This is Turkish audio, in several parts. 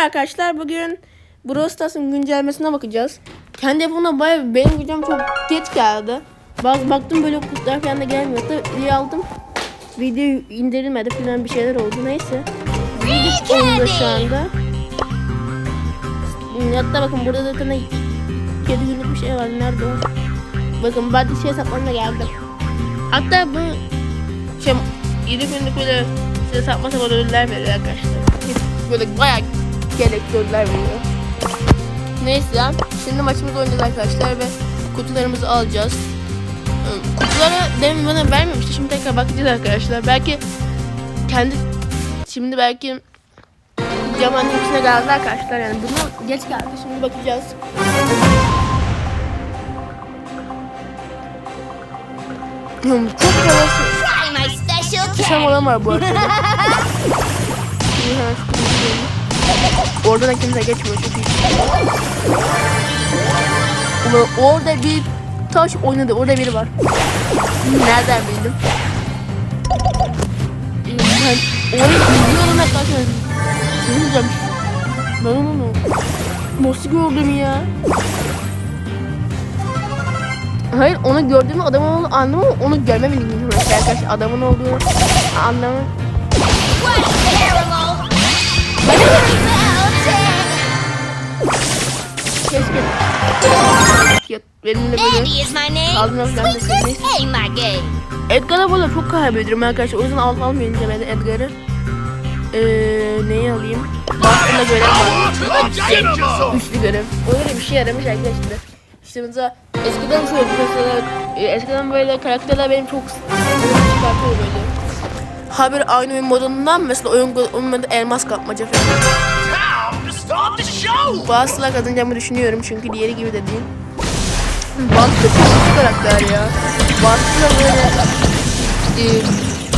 Merhaba arkadaşlar. Bugün Brawl Stars'ın güncellemesine bakacağız. Kendi telefonumda bayağı benim videom çok geç geldi. Bak baktım böyle kutular falan da gelmiyor. Hatta iyi aldım. Video indirilmedi falan bir şeyler oldu. Neyse. Gidip oyunda şu anda. Hatta bakın burada da tane 7 günlük bir şey var. Nerede o? Bakın de şey satmamla geldim. Hatta bu şey 7 günlük böyle size satma sabah ödüller veriyor arkadaşlar. Böyle bayağı gerekli ödüller veriyor. Neyse şimdi maçımızı oynayacağız arkadaşlar ve kutularımızı alacağız. Ee, Kutuları demin bana vermemişti. Şimdi tekrar bakacağız arkadaşlar. Belki kendi şimdi belki Cemal'in içine geldi arkadaşlar yani bunu geç geldi şimdi bakacağız. Hmm, Çok special Şam olan var bu arada. Oradan da kimse geçmiyor iyi. Ulan orada bir taş oynadı. Orada biri var. Nereden bildim? Ben ben taş oynadım. Ne diyeceğim? Ben onu nasıl gördüm ya? Hayır onu gördüğümü adamın olduğunu anlamam onu görmem ilgimi arkadaşlar adamın olduğunu anlamam terrible! Keşke. Ya, benimle böyle Andy is my name. Aldın Sweet oradan da Swiss neyse. A my game. Edgar'a böyle çok kaybediyorum arkadaşlar. O yüzden alt almayınca ben de Edgar'ı. Ee, neyi alayım? Bastığında görev var. Üçlü görev. O öyle bir şey yaramış arkadaşlar. İşte mesela eskiden şöyle mesela e, eskiden böyle karakterler benim çok çıkartıyor böyle. Ha bir aynı oyun modundan mesela oyun oyun modu elmas kapmaca falan Show! Bazılar kazanacağımı düşünüyorum çünkü diğeri gibi de değil. Bastır çok karakter ya. Bastır böyle e,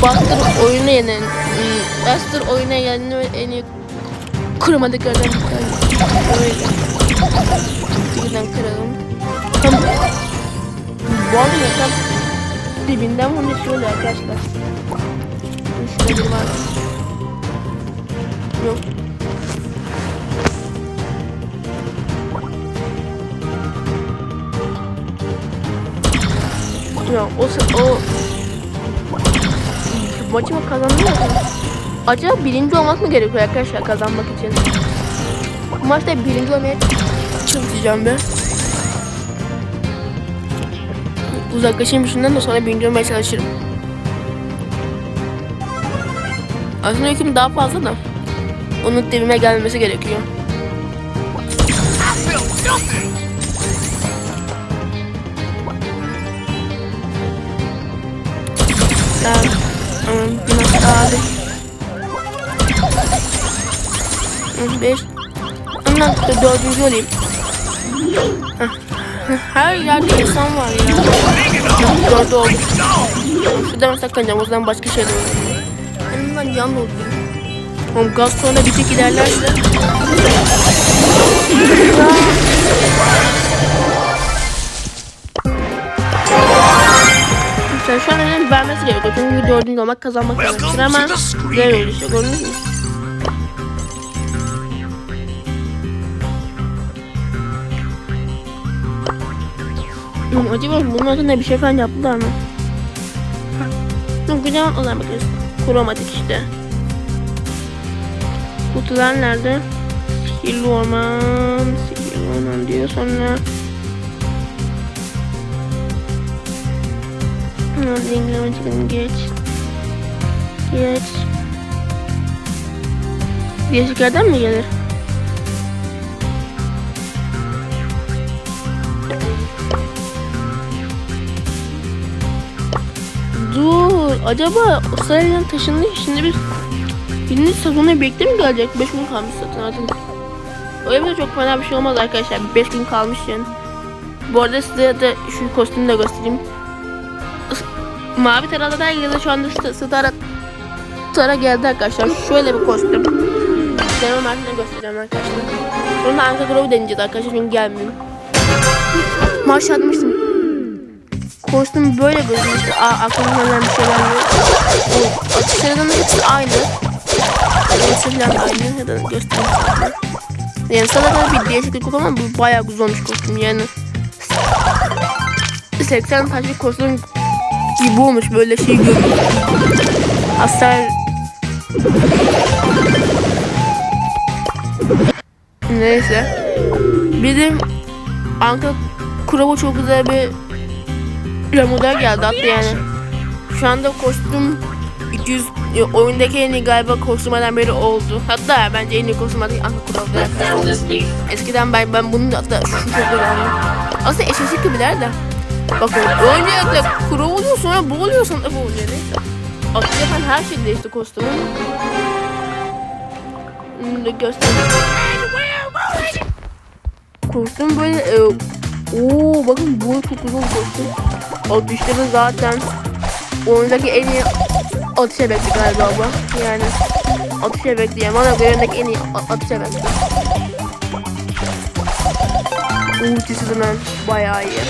Bastır oyuna yenen e, Bastır oyuna yenen en iyi kırmadıklardan bir tanesi. Böyle. Birden kıralım. Tam bu arada mesela dibinden bunu şöyle arkadaşlar. Şurada bir var. Yok. Ya o o maçı mı kazandı mı? Acaba birinci olmak mı gerekiyor arkadaşlar kazanmak için? Bu maçta birinci olmaya çalışacağım ben. Uzaklaşayım şundan da sonra birinci olmaya çalışırım. Aslında yüküm daha fazla da onun dibime gelmesi gerekiyor. I feel! 5. Ondan sonra dördüncü olayım. Her yerde insan var ya. Dördü oldum. Şuradan saklanacağım. O zaman başka şeyler olur. Benim ben yan oldum. Oğlum gaz sonra bir tek ilerlerse. Arkadaşlar şu an önemli vermesi gerekiyor. Çünkü dördüncü olmak kazanmak gerekiyor ama güzel oldu işte gördünüz? Hmm, acaba bunun adına bir şey falan yaptılar mı? Çok güzel olan bakıyoruz. Kromatik işte. Kutular nerede? Sihirli orman, sihirli orman diyor sonra. Linkleme çıkalım geç. Geç. Değişiklerden mi gelir? Acaba Avustralya'dan taşındı. Şimdi biz birinci sezona birlikte mi gelecek? 5 gün kalmış zaten artık. Öyle de çok fena bir şey olmaz arkadaşlar. 5 gün kalmış yani. Bu arada size de şu kostümü de göstereyim. Mavi taradan herkese şu anda st- Stara Stara geldi arkadaşlar. Şöyle bir kostüm. Deneme Mert'ine göstereceğim arkadaşlar. Sonra Anka Grove'u deneyeceğiz arkadaşlar çünkü gelmiyor. Marş atmıştım. Kostüm böyle gözükmüştü. Aa aklımdan gelen bir şeyler yok. O atışlarının hepsi aynı. Falan aynı. Ya da göstereyim size. Yani kadar bir değişiklik yok ama bu bayağı güzel olmuş kostüm yani. 80 taş kostüm gibi olmuş böyle şey gibi. Hasar Neyse. Bizim Anka Kurova çok güzel bir remodel geldi hatta yani. Şu anda kostüm 200 e, oyundaki en iyi galiba kostümlerden biri oldu. Hatta bence en iyi kostüm adı Anka Kurova. Eskiden ben ben bunu hatta şu önemli. Aslında eşleşik gibiler de. Bakın öncelikle kuru oluyor sonra bu oluyor neyse. Atı yapan her şey değişti kostümün. Hmm, de göstereyim. Kostüm böyle e, ooo bakın bu çok uzun kostüm. Atışları zaten oyundaki en iyi atış efekti galiba bu. Yani atış efekti yani bana göre en iyi atış efekti. Ultisi de ben bayağı iyi.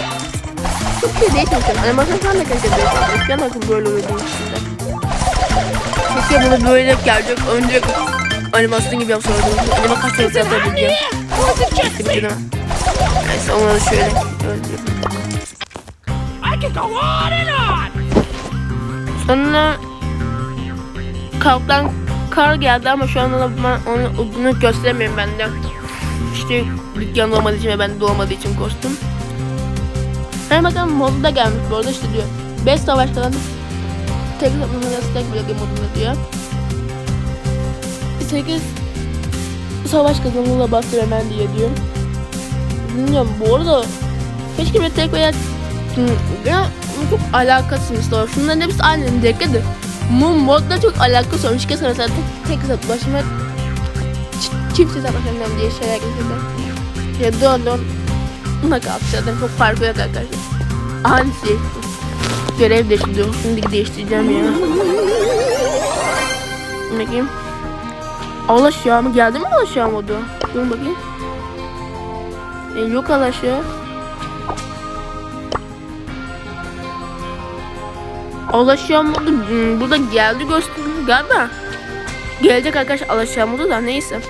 Çok şey değişmemiş. Animasyon falan da keşke değişmemiş. Eskiden bakın böyle oluyordu içinde. Keşke bunu böyle gelecek. Önce animasyon gibi yapsaydım. Anima kaç sayısı mi? Neyse onları şöyle öldüreyim. I could go on and on. Sonra kalktan kar geldi ama şu anda ben onu, bunu gösteremiyorum ben de. İşte dükkan olmadığı için ve ben de olmadığı için kostüm. Hemen bakalım modu da gelmiş bu arada işte diyor. 5 savaş kalan tek atmanın stack block modunda diyor. 8 savaş kazanımıyla bastır hemen diye diyor. Bilmiyorum bu arada keşke bir tek veya ya çok alakasız var. Şunların hepsi aynı niteliktedir. Bu modla çok alakası olmuş. Kesin mesela tek, tek hesaplaşma ç- çift hesaplaşma diye şeyler getirdi. Ya don knockout zaten çok farkı yok arkadaşlar. Aynı şey. Görev değiştiriyor. Şimdi değiştireceğim ya. Bakayım. Alaşağı mı? Geldi mi alaşağı modu? Dur bakayım. E, yok alaşağı. Alaşağı modu hmm, burada geldi gösterildi galiba. Gelecek arkadaşlar alaşağı modu da neyse.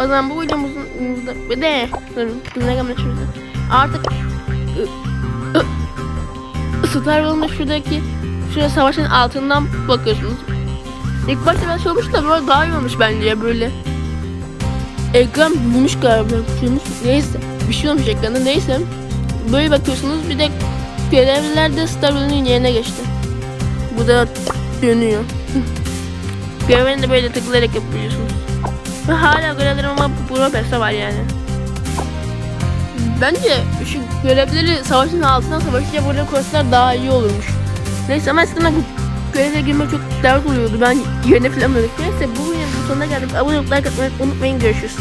O zaman bu videomuzun bir de ne gelmek şurada. Artık Star Wall'ın şuradaki şuraya savaşın altından bakıyorsunuz. İlk başta ben olmuş da böyle daha iyi olmuş bence böyle. Ekran büyümüş galiba. Büyümüş. Neyse. Bir şey olmuş ekranda. Neyse. Böyle bakıyorsunuz. Bir de görevliler de Star Wall'ın yerine geçti. Bu da dönüyor. Görevlerini de böyle tıklayarak yapıyorsunuz. Ve hala görevlerim ama Pass'ta var yani. Bence şu görevleri savaşın altına savaşınca burada koysalar daha iyi olurmuş. Neyse ama aslında göreve girmek çok dert oluyordu. Ben yerine falan. Neyse bu videonun sonuna geldik. Abone olup like atmayı unutmayın. Görüşürüz.